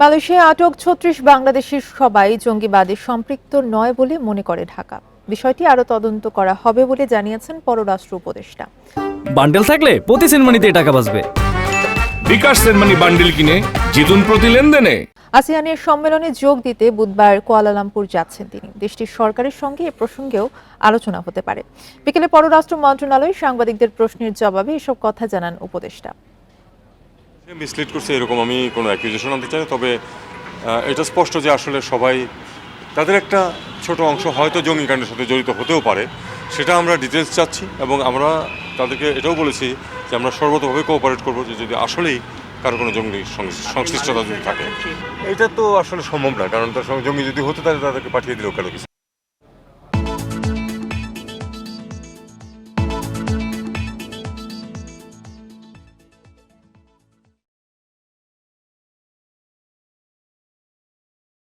মালয়েশিয়ায় আটক ছত্রিশ বাংলাদেশের সবাই জঙ্গিবাদে সম্পৃক্ত নয় বলে মনে করে ঢাকা। বিষয়টি আরও তদন্ত করা হবে বলে জানিয়েছেন পররাষ্ট্র উপদেষ্টা। বান্ডেল থাকলে প্রতি সেনমানিতে টাকা বাঁচবে। বিকাশ সেনমানি বান্ডিল কিনে জিতুন প্রতি লেনদেনে। আসিয়ানের সম্মেলনে যোগ দিতে বুধবার কুয়ালালামপুর যাচ্ছেন তিনি। দেশটির সরকারের সঙ্গে এ প্রসঙ্গেও আলোচনা হতে পারে। বিকেলে পররাষ্ট্র মন্ত্রণালয় সাংবাদিকদের প্রশ্নের জবাবে এসব কথা জানান উপদেষ্টা। মিসলিড করছে এরকম আমি কোনো অ্যাকিউজেশন আনতে চাই তবে এটা স্পষ্ট যে আসলে সবাই তাদের একটা ছোট অংশ হয়তো জঙ্গি কাণ্ডের সাথে জড়িত হতেও পারে, সেটা আমরা ডিটেলস চাচ্ছি এবং আমরা তাদেরকে এটাও বলেছি যে আমরা সর্বতভাবে কোঅপারেট করব যে যদি আসলেই কারও কোনো জঙ্গি সংশ্লিষ্ট- সংশ্লিষ্টতা যদি থাকে। এটা তো আসলে সম্ভব না, কারণ তার জঙ্গি যদি হতে তাহলে তাদেরকে পাঠিয়ে দিলেও কেন কিছু?